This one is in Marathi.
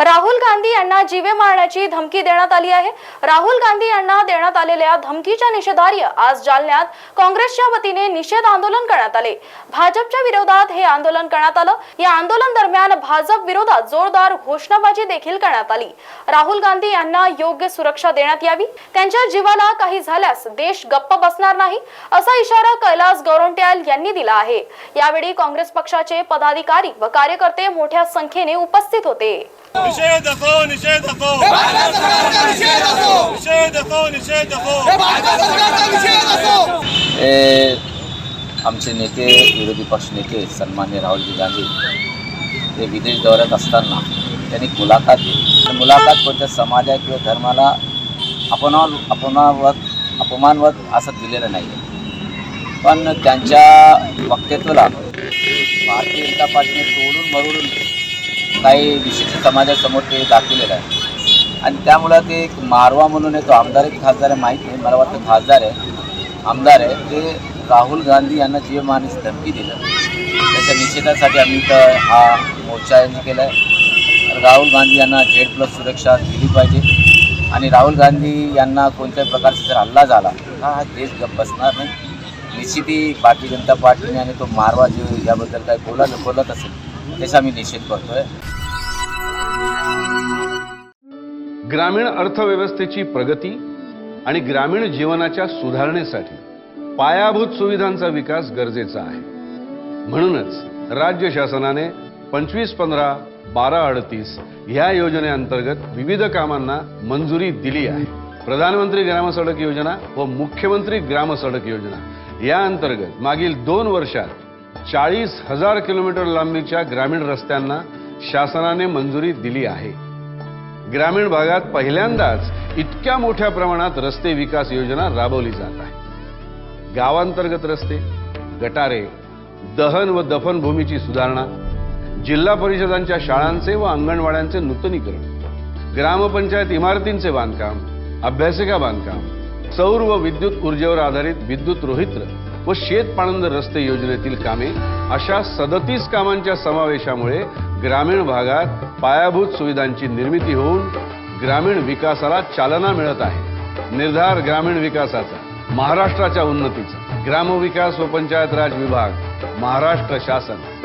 राहुल गांधी यांना जीवे मारण्याची धमकी देण्यात आली आहे. राहुल गांधी यांना देण्यात आलेल्या धमकीच्या निषेधार्य आज जालन्यात काँग्रेसच्या वतीने निषेध आंदोलन करण्यात आले. भाजपच्या विरोधात हे आंदोलन करण्यात आलं. या आंदोलन दरम्यान भाजप विरोधात जोरदार घोषणाबाजी देखील करण्यात आली. राहुल गांधी यांना योग्य सुरक्षा देण्यात यावी. त्यांच्या जीवाला काही झाल्यास देश गप्प बसणार नाही असा इशारा कैलास गोरंट्याल यांनी दिला आहे. यावेळी काँग्रेस पक्षाचे पदाधिकारी व कार्यकर्ते मोठ्या संख्येने उपस्थित होते. निषेध असो निषेध असो निषेध असो निषेध असो हे आमचे नेते विरोधी पक्ष नेते सन्मान्य राहुलजी गांधी हे विदेश दौऱ्यात असताना त्यांनी मुलाखत दिली मुलाखत कोणत्या समाजा किंवा धर्माला अपमान अपमानवत अपमानवत असं दिलेलं नाही आहे पण त्यांच्या वक्तव्याला भारतीय जनता पार्टीने तोडून मरोडून काही विशिष्ट समाजासमोर ते दाखवलेलं आहे. आणि त्यामुळं ते एक मारवा म्हणून येतो आमदार आहे की खासदार आहे माहीत नाही मला वाटतं खासदार आहे. आमदार आहे ते राहुल गांधी यांना जीव धमकी दिलं. त्याच्या निषेधासाठी आम्ही तर हा मोर्चा यांनी केला आहे राहुल गांधी यांना झेड प्लस सुरक्षा दिली पाहिजे. आणि राहुल गांधी यांना कोणत्याही प्रकारचा जर हल्ला झाला हा देश गप बसणार नाही. निश्चिती भारतीय जनता पार्टीने आणि तो मारवा जीव याबद्दल काही बोलत बोलत असेल त्याचा आम्ही निषेध करतोय. ग्रामीण अर्थव्यवस्थेची प्रगती आणि ग्रामीण जीवनाच्या सुधारणेसाठी पायाभूत सुविधांचा विकास गरजेचा आहे. म्हणूनच राज्य शासनाने पंचवीस पंधरा बारा अडतीस ह्या योजनेअंतर्गत विविध कामांना मंजुरी दिली आहे. प्रधानमंत्री ग्रामसडक योजना व मुख्यमंत्री ग्रामसडक योजना या अंतर्गत मागील दोन वर्षात चाळीस हजार किलोमीटर लांबीच्या ग्रामीण रस्त्यांना शासनाने मंजुरी दिली आहे. ग्रामीण भागात पहिल्यांदाच इतक्या मोठ्या प्रमाणात रस्ते विकास योजना राबवली जात आहे. गावांतर्गत रस्ते गटारे दहन व दफन भूमीची सुधारणा जिल्हा परिषदांच्या शाळांचे व अंगणवाड्यांचे नूतनीकरण ग्रामपंचायत इमारतींचे बांधकाम अभ्यासिका बांधकाम सौर व विद्युत ऊर्जेवर आधारित विद्युत रोहित्र व शेत पाणंद रस्ते योजनेतील कामे अशा सदतीस कामांच्या समावेशामुळे ग्रामीण भागात पायाभूत सुविधांची निर्मिती होऊन ग्रामीण विकासाला चालना मिळत आहे. निर्धार ग्रामीण विकासाचा महाराष्ट्राच्या उन्नतीचा. ग्रामविकास व पंचायत राज विभाग महाराष्ट्र शासन.